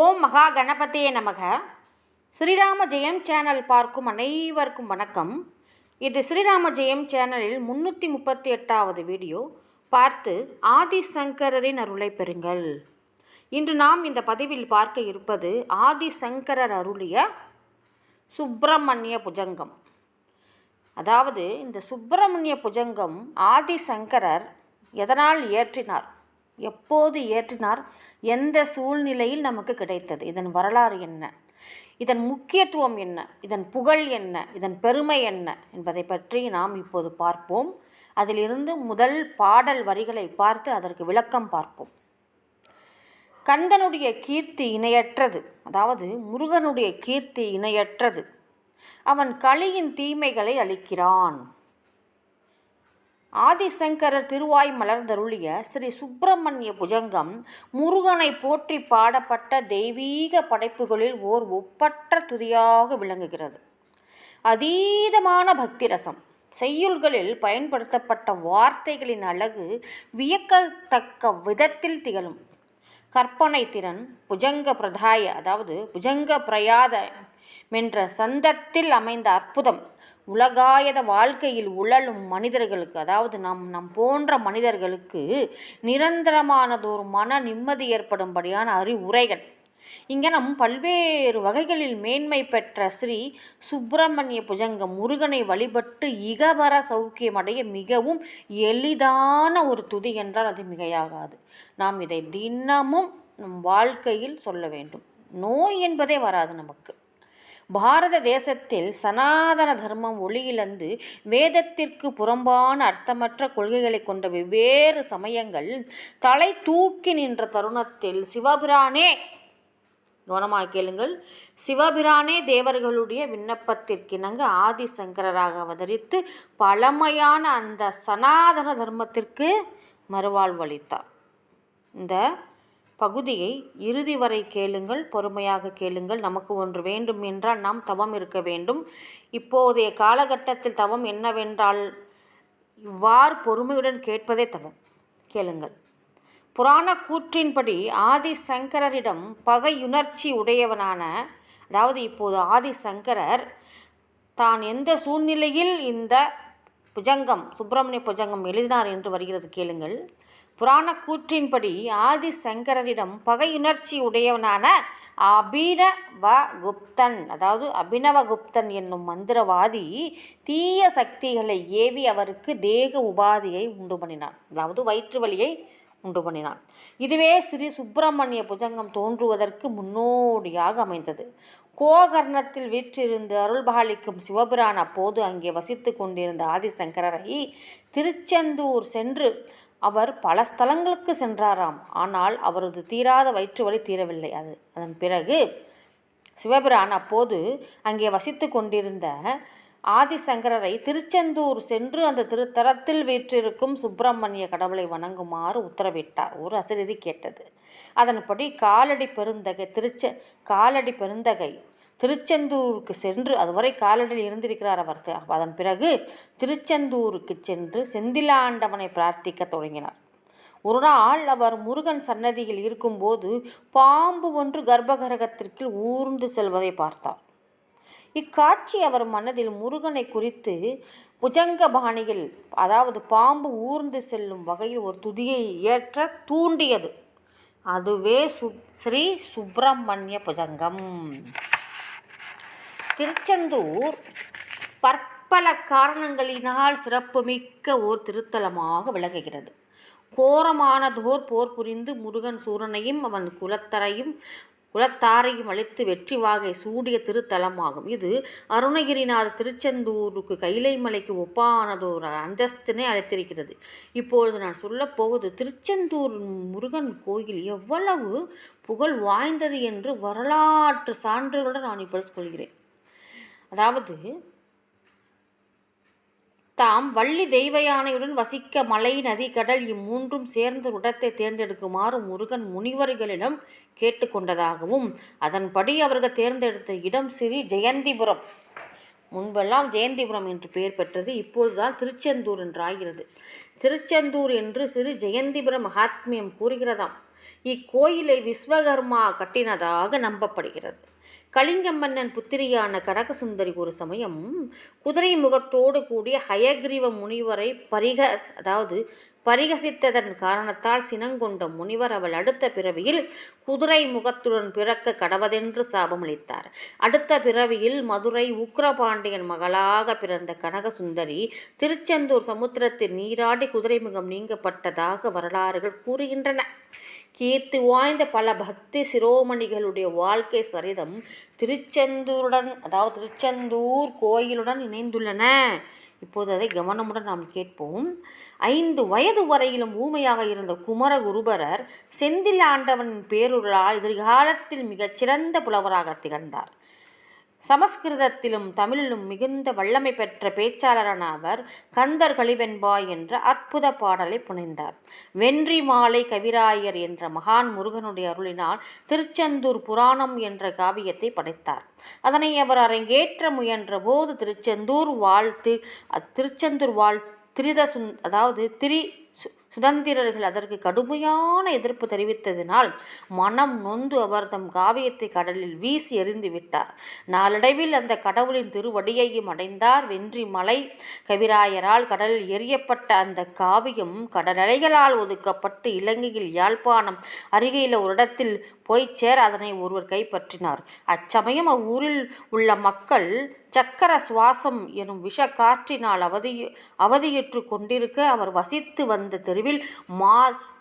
ஓம் மகா கணபதியே நமக. ஸ்ரீராம ஜெயம் சேனல் பார்க்கும் அனைவருக்கும் வணக்கம். இது ஸ்ரீராம ஜெயம் சேனலில் முன்னூற்றி முப்பத்தி எட்டாவது வீடியோ. பார்த்து ஆதிசங்கரரின் அருளை பெறுங்கள். இன்று நாம் இந்த பதிவில் பார்க்க இருப்பது ஆதிசங்கரர் அருளிய சுப்பிரமணிய புஜங்கம். அதாவது இந்த சுப்பிரமணிய புஜங்கம் ஆதிசங்கரர் எதனால் இயற்றினார்? எப்போது ஏற்றினார் எந்த சூழ்நிலையில் நமக்கு கிடைத்தது இதன் வரலாறு என்ன இதன் முக்கியத்துவம் என்ன இதன் புகழ் என்ன இதன் பெருமை என்ன என்பதை பற்றி நாம் இப்போது பார்ப்போம். அதிலிருந்து முதல் பாடல் வரிகளை பார்த்து அதற்கு விளக்கம் பார்ப்போம். கந்தனுடைய கீர்த்தி இணையற்றது அதாவது முருகனுடைய கீர்த்தி இணையற்றது. அவன் களியின் தீமைகளை அளிக்கிறான் ஆதிசங்கரர் திருவாய் மலர்ந்தருளிய ஸ்ரீ சுப்பிரமணிய புஜங்கம் முருகனை போற்றி பாடப்பட்ட தெய்வீக படைப்புகளில் ஓர் ஒப்பற்ற துதியாக விளங்குகிறது. அதீதமான பக்தி ரசம் செய்யுள்களில் பயன்படுத்தப்பட்ட வார்த்தைகளின் அழகு வியக்கத்தக்க விதத்தில் திகழும். கற்பனை திறன் புஜங்க பிரதாய அதாவது புஜங்க பிரயாத என்ற சந்தத்தில் அமைந்த அற்புதம். உலகாயத வாழ்க்கையில் உழலும் மனிதர்களுக்கு அதாவது நம் நம் போன்ற மனிதர்களுக்கு நிரந்தரமானதொரு மன நிம்மதி ஏற்படும்படியான அறிவுரைகள். இங்கே நம் பல்வேறு வகைகளில் மேன்மை பெற்ற ஸ்ரீ சுப்பிரமணிய புஜங்க முருகனை வழிபட்டு இகவர சௌக்கியமடைய மிகவும் எளிதான ஒரு துதி என்றால் அது மிகையாகாது. நாம் இதை தினமும் நம் வாழ்க்கையில் சொல்ல வேண்டும். நோய் என்பதே வராது நமக்கு. பாரத தேசத்தில் சனாதன தர்மம் ஒளியிழந்து வேதத்திற்கு புறம்பான அர்த்தமற்ற கொள்கைகளை கொண்ட வெவ்வேறு சமயங்கள் தலை தூக்கி நின்ற தருணத்தில் சிவபிரானே கவனமாக கேளுங்கள் சிவபிரானே தேவர்களுடைய விண்ணப்பத்திற்கிணங்க ஆதிசங்கரராக அவதரித்து பழமையான அந்த சனாதன தர்மத்திற்கு மறுவாழ்வளித்தார் இந்த பகுதியை இறுதி வரை கேளுங்கள் பொறுமையாக கேளுங்கள். நமக்கு ஒன்று வேண்டும் என்றால் நாம் தவம் இருக்க வேண்டும். இப்போதைய காலகட்டத்தில் தவம் என்னவென்றால் இவ்வாறு பொறுமையுடன் கேட்பதே தவம். கேளுங்கள். புராண கூற்றின்படி ஆதிசங்கரரிடம் பகையுணர்ச்சி உடையவனான அதாவது இப்போது ஆதிசங்கரர் தான் எந்த சூழ்நிலையில் இந்த புஜங்கம் சுப்பிரமணிய புஜங்கம் எழுதினார் என்று வருகிறது கேளுங்கள். புராண கூற்றின்படி ஆதிசங்கரரிடம் பகையுணர்ச்சி உடையவனான அபினவகுப்தன் அதாவது அபினவகுப்தன் என்னும் மந்திரவாதி தீய சக்திகளை ஏவி அவருக்கு தேக உபாதியை உண்டு பண்ணினான். அதாவது வயிற்று வலியை உண்டு பண்ணினான். இதுவே ஸ்ரீ சுப்பிரமணிய புஜங்கம் தோன்றுவதற்கு முன்னோடியாக அமைந்தது. கோகர்ணத்தில் வீற்றிருந்து அருள்பாலிக்கும் சிவபிரான் அப்போது அங்கே வசித்து கொண்டிருந்த ஆதிசங்கரரை திருச்செந்தூர் சென்று அவர் பல ஸ்தலங்களுக்கு சென்றாராம். ஆனால் அவரது தீராத வயிற்று வலி தீரவில்லை. அது அதன் பிறகு சிவபிரான் அப்போது அங்கே வசித்து கொண்டிருந்த ஆதிசங்கரரை திருச்செந்தூர் சென்று அந்த திருத்தலத்தில் வீற்றிருக்கும் சுப்பிரமணிய கடவுளை வணங்குமாறு உத்தரவிட்டார். ஒரு அசரிதி கேட்டது. அதன்படி காலடி பெருந்தகை திருச்ச காலடி பெருந்தகை திருச்செந்தூருக்கு சென்று அதுவரை காலடியில் இருந்திருக்கிறார் அவர். அதன் பிறகு திருச்செந்தூருக்கு சென்று செந்திலாண்டவனை பிரார்த்திக்க தொடங்கினார். ஒரு நாள் அவர் முருகன் சன்னதியில் இருக்கும்போது பாம்பு ஒன்று கர்ப்பகரகத்திற்கு ஊர்ந்து செல்வதை பார்த்தார். இக்காட்சி அவர் மனதில் முருகனை குறித்து புஜங்க பாணியில் அதாவது பாம்பு ஊர்ந்து செல்லும் வகையில் ஒரு துதியை ஏற்ற தூண்டியது. அதுவே சு ஸ்ரீ சுப்பிரமணிய புஜங்கம். திருச்செந்தூர் பற்பல காரணங்களினால் சிறப்புமிக்க ஓர் திருத்தலமாக விளங்குகிறது. கோரமானதோர் போர் புரிந்து முருகன் சூரனையும் அவன் குலத்தரையும் குலத்தாரையும் அழித்து வெற்றி வாகை சூடிய திருத்தலமாகும். இது அருணகிரிநாத திருச்செந்தூருக்கு கைலை மலைக்கு ஒப்பானதோர் அந்தஸ்தினை அழைத்திருக்கிறது இப்பொழுது நான் சொல்லப்போவது திருச்செந்தூர் முருகன் கோயில் எவ்வளவு புகழ் வாய்ந்தது என்று வரலாற்று சான்றுகளுடன் நான் இப்பொழுது சொல்கிறேன். அதாவது தாம் வள்ளி தெய்வ யானையுடன் வசிக்க மலை நதி கடல் இம்மூன்றும் சேர்ந்த இடத்தை தேர்ந்தெடுக்குமாறு முருகன் முனிவர்களிடம் கேட்டுக்கொண்டதாகவும் அதன்படி அவர்கள் தேர்ந்தெடுத்த இடம் ஸ்ரீ ஜெயந்திபுரம். முன்பெல்லாம் ஜெயந்திபுரம் என்று பெயர் பெற்றது இப்பொழுதுதான் திருச்செந்தூர் என்று ஆகிறது. திருச்செந்தூர் என்று சிறு ஜெயந்திபுரம் மகாத்மியம் கூறுகிறதாம். இக்கோயிலை விஸ்வகர்மா கட்டினதாக நம்பப்படுகிறது. கலிங்க மன்னன் புத்திரியான கனகசுந்தரி ஒரு சமயம் குதிரை முகத்தோடு கூடிய ஹயக்ரீவ முனிவரை பரிக அதாவது பரிகசித்ததன் காரணத்தால் சினங்கொண்ட முனிவர் அவள் அடுத்த பிறவியில் குதிரை முகத்துடன் பிறக்க கடவதென்று சாபமளித்தார். அடுத்த பிறவியில் மதுரை உக்ரபாண்டியன் மகளாக பிறந்த கனகசுந்தரி திருச்செந்தூர் சமுத்திரத்தில் நீராடி குதிரை முகம் நீங்கப்பட்டதாக வரலாறுகள் கூறுகின்றன. கீர்த்தி வாய்ந்த பல பக்தி சிரோமணிகளுடைய வாழ்க்கை சரிதம் திருச்செந்தூருடன் அதாவது திருச்செந்தூர் கோயிலுடன் இணைந்துள்ளன. இப்போது அதை கவனமுடன் நாம் கேட்போம். ஐந்து வயது வரையிலும் ஊமையாக இருந்த குமரகுருபரர் செந்தில் ஆண்டவன் பேருளால் எதிர்காலத்தில் மிகச்சிறந்த புலவராக திகழ்ந்தார். சமஸ்கிருதத்திலும் தமிழிலும் மிகுந்த வல்லமை பெற்ற பேச்சாளரான அவர் கந்தர் கழிவென்பாய் என்ற அற்புத பாடலை புனைந்தார். வென்றி மாலை கவிராயர் என்ற மகான் முருகனுடைய அருளினால் திருச்செந்தூர் புராணம் என்ற காவியத்தை படைத்தார். அதனை அவர் அரங்கேற்ற முயன்ற போது திருச்செந்தூர் வாழ்த்து திருச்செந்தூர் வாழ் திரிதசுந் அதாவது திரி சுதந்திரர்கள் அதற்கு கடுமையான எதிர்ப்பு தெரிவித்ததினால் மனம் நொந்து அவர் தம் காவியத்தை கடலில் வீசி எறிந்து விட்டார். நாளடைவில் அந்த கடவுளின் திருவடியையும் அடைந்தார். வென்றி மலை கவிராயரால் கடலில் எரியப்பட்ட அந்த காவியம் கடலலைகளால் ஒதுக்கப்பட்டு இலங்கையில் யாழ்ப்பாணம் அருகையில் ஒரு இடத்தில் போய் சேர் அதனை ஒருவர் கைப்பற்றினார். அச்சமயம் அவ்வூரில் உள்ள மக்கள் சக்கர சுவாசம் எனும் விஷ காற்றினால் அவதி அவதியுற்று கொண்டிருக்க அவர் வசித்து வந்த தெருவில் மா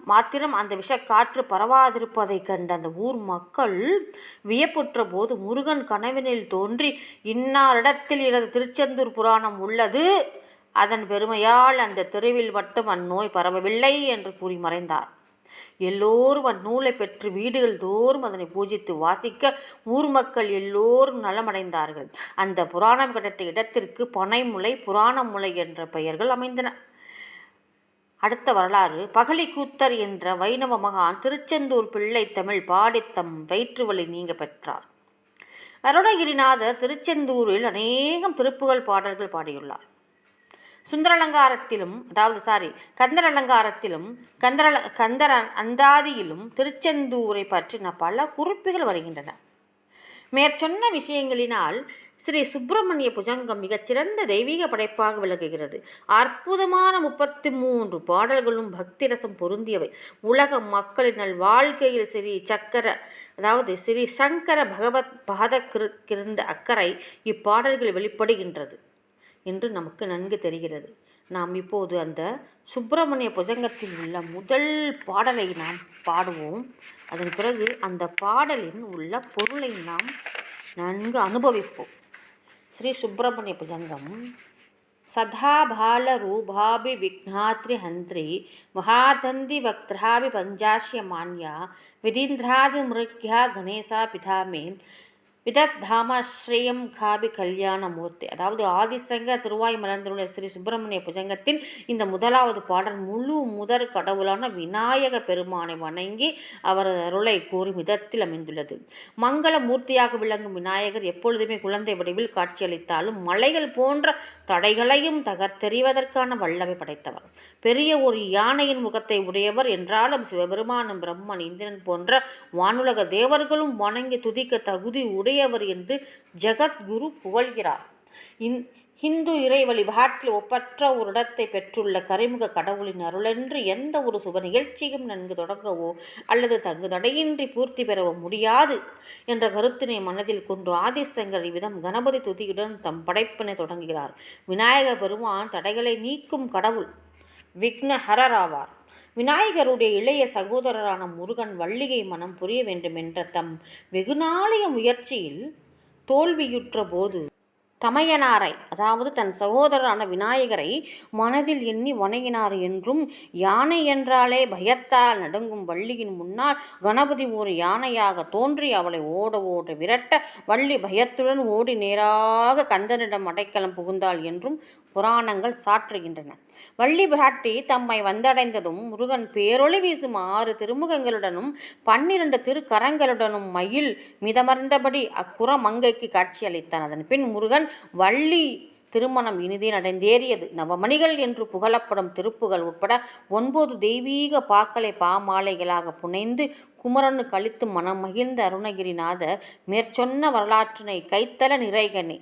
மாத்திரம் அந்த விஷக்காற்று பரவாதிருப்பதைக் கண்ட அந்த ஊர் மக்கள் வியப்புற்ற போது முருகன் கனவினில் தோன்றி இன்னாரிடத்தில் எனது திருச்செந்தூர் புராணம் உள்ளது. அதன் பெருமையால் அந்த தெருவில் மட்டும் அந்நோய் பரவவில்லை என்று கூறி மறைந்தார். எல்லோரும் அந்நூலை பெற்று வீடுகள் தோறும் அதனை பூஜித்து வாசிக்க ஊர் மக்கள் எல்லோரும் நலமடைந்தார்கள். அந்த புராணம் கிடைத்த இடத்திற்கு பனைமுலை புராணமுலை என்ற பெயர்கள் அமைந்தன. அடுத்த வரலாறு பகலிக்கூத்தர் என்ற வைணவ மகான் திருச்செந்தூர் பிள்ளை தமிழ் பாடித்தம் வயிற்றுவலி நீங்க பெற்றார். அருணகிரிநாதர் திருச்செந்தூரில் அநேகம் திருப்புகள் பாடல்கள் பாடியுள்ளார். சுந்தர அலங்காரத்திலும் அதாவது சாரி கந்தர் அலங்காரத்திலும் கந்தர கந்தர அந்தாதியிலும் திருச்செந்தூரை பற்றின பல குறிப்புகள் வருகின்றன. மேற்சொன்ன விஷயங்களினால் ஸ்ரீ சுப்பிரமணிய புஜங்கம் மிகச்சிறந்த தெய்வீக படைப்பாக விளங்குகிறது. அற்புதமான முப்பத்தி மூன்று பாடல்களும் பக்தி ரசம் பொருந்தியவை. உலக மக்களின் வாழ்க்கையில் ஸ்ரீ சக்கர அதாவது ஸ்ரீ சங்கர பகவத் பாத கிருந்த அக்கறை இப்பாடல்கள் வெளிப்படுகின்றது. என்று நமக்கு நன்கு தெரிகிறது. நாம் இப்போது அந்த சுப்பிரமணிய புஜங்கத்தில் உள்ள முதல் பாடலை நாம் பாடுவோம். அதன் பிறகு அந்த பாடலின் உள்ள பொருளை நாம் நன்கு அனுபவிப்போம். ஸ்ரீ சுப்பிரமணிய புஜங்கம். சதா பாலரூபாபி விக்னாத்ரிஹந்திரி மகாதந்தி வக்திராபி பிதாமே விதத்தாமாஸ்ரீயம் காபி கல்யாணமூர்த்தி. அதாவது ஆதிசங்க திருவாய் மலர்ந்தருடைய ஸ்ரீ சுப்பிரமணிய புஜங்கத்தின் இந்த முதலாவது பாடல் முழு முதற் கடவுளான விநாயக பெருமானை வணங்கி அவரது அருளை கூறும் விதத்தில் அமைந்துள்ளது. மங்கள மூர்த்தியாக விளங்கும் விநாயகர் எப்பொழுதுமே குழந்தை வடிவில் காட்சியளித்தாலும் மலைகள் போன்ற தடைகளையும் தகர்த்தெறிவதற்கான வல்லமை படைத்தவர். பெரிய ஒரு யானையின் முகத்தை உடையவர் என்றாலும் சிவபெருமானும் பிரம்மன் இந்திரன் போன்ற வானுலக தேவர்களும் வணங்கி துதிக்க தகுதி உடைய உடையவர் என்று ஜெகத்குரு புகழ்கிறார். இந் ஹிந்து இறை வழிபாட்டில் ஒப்பற்ற ஒரு இடத்தை பெற்றுள்ள கரைமுக கடவுளின் அருளென்று எந்த ஒரு சுப நிகழ்ச்சியும் நன்கு தொடங்கவோ அல்லது தங்கு தடையின்றி பூர்த்தி பெறவோ முடியாது என்ற கருத்தினை மனதில் கொண்டு ஆதிசங்கர் இவ்விதம் கணபதி துதியுடன் தம் படைப்பினை தொடங்குகிறார். விநாயக பெருமான் தடைகளை நீக்கும் கடவுள் விக்னஹரராவார். விநாயகருடைய இளைய சகோதரரான முருகன் வள்ளிகை மனம் புரிய வேண்டுமென்ற தம் வெகுநாளைய முயற்சியில் தோல்வியுற்ற போது தமையனாரை அதாவது தன் சகோதரரான விநாயகரை மனதில் எண்ணி வணங்கினார் என்றும் யானை என்றாலே பயத்தால் நடுங்கும் வள்ளியின் முன்னால் கணபதி ஒரு யானையாக தோன்றி அவளை ஓட ஓட விரட்ட வள்ளி பயத்துடன் ஓடி நேராக கந்தனிடம் அடைக்கலம் புகுந்தாள் என்றும் புராணங்கள் சாற்றுகின்றன. வள்ளி பிராட்டி தம்மை வந்தடைந்ததும் முருகன் பேரொளி வீசும் ஆறு திருமுகங்களுடனும் பன்னிரண்டு திருக்கரங்களுடனும் மயில் மிதமர்ந்தபடி அக்குற மங்கைக்கு காட்சியளித்தான். அதன் பின் முருகன் வள்ளி திருமணம் இனிதே நடந்தேறியது. நவமணிகள் என்று புகழப்படும் திருப்புகள் உட்பட ஒன்பது தெய்வீக பாக்களை பாமாலைகளாக புனைந்து குமரனு கழித்து மனம் மகிழ்ந்த அருணகிரிநாதர் மேற்சொன்ன வரலாற்றினை கைத்தல நிறைகனி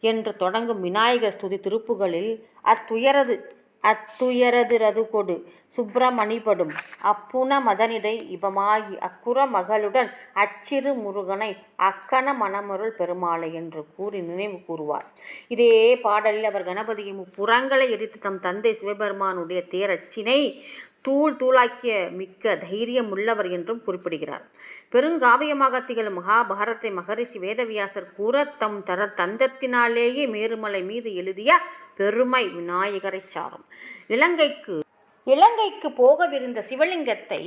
என்று தொடங்கும் விநாயகர் ஸ்துதி திருப்புகளில் அத்துயரது அத்துயரது ரதுகொடு சுப்பிரமணிபடும் அப்புன மதனிடை இபமாகி அக்குற மகளுடன் அச்சிறு முருகனை அக்கன மணமருள் பெருமாளை என்று கூறி நினைவு கூறுவார். இதே பாடலில் அவர் கணபதியை முப்புறங்களை எரித்து தம் தந்தை சிவபெருமானுடைய தேரச்சினை தூள் தூளாக்கிய மிக்க தைரியம் உள்ளவர் என்றும் குறிப்பிடுகிறார். பெருங்காவியமாக திகழும் மகாபாரத்தை மகரிஷி வேதவியாசர் கூற தம் தர தந்தத்தினாலேயே மேருமலை மீது எழுதிய பெருமை விநாயகரை சாரும். இலங்கைக்கு இலங்கைக்கு போகவிருந்த சிவலிங்கத்தை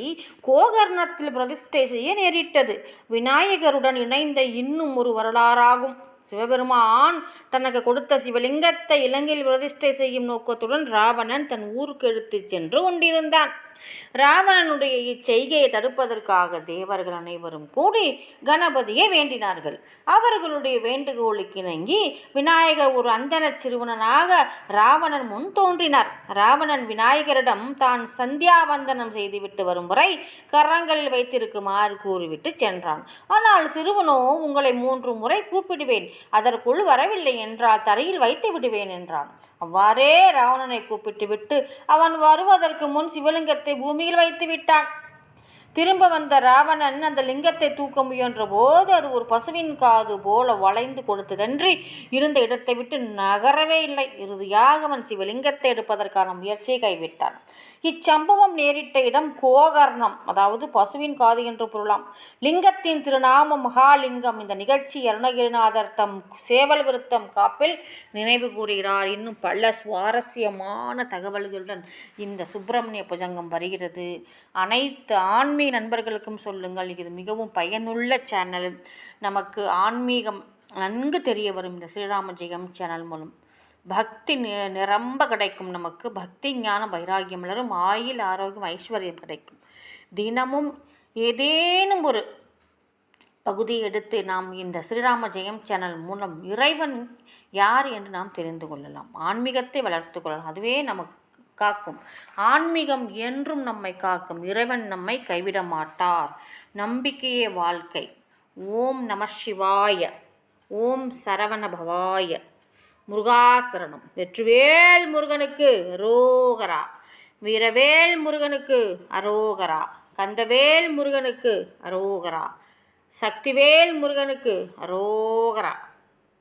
கோகர்ணத்தில் பிரதிஷ்டை செய்ய நேரிட்டது. விநாயகருடன் இணைந்த இன்னும் ஒரு வரலாறாகும். சிவபெருமான் தனக்கு கொடுத்த சிவலிங்கத்தை இலங்கையில் பிரதிஷ்டை செய்யும் நோக்கத்துடன் ராவணன் தன் ஊருக்கு எடுத்துச் சென்று கொண்டிருந்தான். ராவணனுடைய இச்செய்கையை தடுப்பதற்காக தேவர்கள் அனைவரும் கூடி கணபதியை வேண்டினார்கள். அவர்களுடைய வேண்டுகோளுக்கு இணங்கி விநாயகர் ஒரு அந்தன சிறுவனாக ராவணன் முன் தோன்றினார். ராவணன் விநாயகரிடம் தான் சந்தியாவந்தனம் செய்துவிட்டு வரும் வரை கரங்களில் வைத்திருக்குமாறு கூறிவிட்டு சென்றான். ஆனால் சிறுவனோ உங்களை மூன்று முறை கூப்பிடுவேன். அதற்குள் வரவில்லை என்றால் தரையில் வைத்து விடுவேன் என்றான். அவ்வாறே ராவணனை கூப்பிட்டுவிட்டு அவன் வருவதற்கு முன் சிவலிங்கத்தை பூமியில் வைத்து விட்டான் திரும்ப வந்த ராவணன் அந்த லிங்கத்தை தூக்க முயன்ற போது அது ஒரு பசுவின் காது போல வளைந்து கொடுத்ததன்றி இருந்த இடத்தை விட்டு நகரவே இல்லை. இறுதியாக அவன் சிவலிங்கத்தை எடுப்பதற்கான முயற்சியை கைவிட்டான். இச்சம்பவம் நேரிட்ட இடம் கோகர்ணம் அதாவது பசுவின் காது என்று பொருளாம். லிங்கத்தின் திருநாமம் மகாலிங்கம். இந்த நிகழ்ச்சி அருணகிரிநாதர் தம் சேவல் விருத்தம் காப்பில் நினைவு கூறுகிறார். இன்னும் பல சுவாரஸ்யமான தகவல்களுடன் இந்த சுப்பிரமணிய புஜங்கம் வருகிறது. அனைத்து ஆன்மீக நண்பர்களுக்கும் சொல்லுங்கள். இது மிகவும் பயனுள்ள சேனல் நமக்கு ஆன்மீகம் நன்கு தெரிய வரும் இந்த ஸ்ரீராம ஜெயம் சேனல் மூலம். பக்தி நிரம்ப கிடைக்கும் நமக்கு. பக்தி ஞான வைராகியம் வளரும். ஆயில் ஆரோக்கியம் ஐஸ்வர்யம் கிடைக்கும். தினமும் ஏதேனும் ஒரு பகுதியை எடுத்து நாம் இந்த ஸ்ரீராம ஜெயம் சேனல் மூலம் இறைவன் யார் என்று நாம் தெரிந்து கொள்ளலாம். ஆன்மீகத்தை வளர்த்து கொள்ளலாம். அதுவே நமக்கு காக்கும். ஆன்மீகம் என்றும் நம்மை காக்கும். இறைவன் நம்மை கைவிட மாட்டார். நம்பிக்கையே வாழ்க்கை. ஓம் நம சிவாய. ஓம் சரவண பவாய. முருகாசரணம். வெற்றுவேல் முருகனுக்கு ரோகரா வீரவேல் முருகனுக்கு அரோகரா. கந்தவேல் முருகனுக்கு அரோகரா. சக்திவேல் முருகனுக்கு அரோகரா.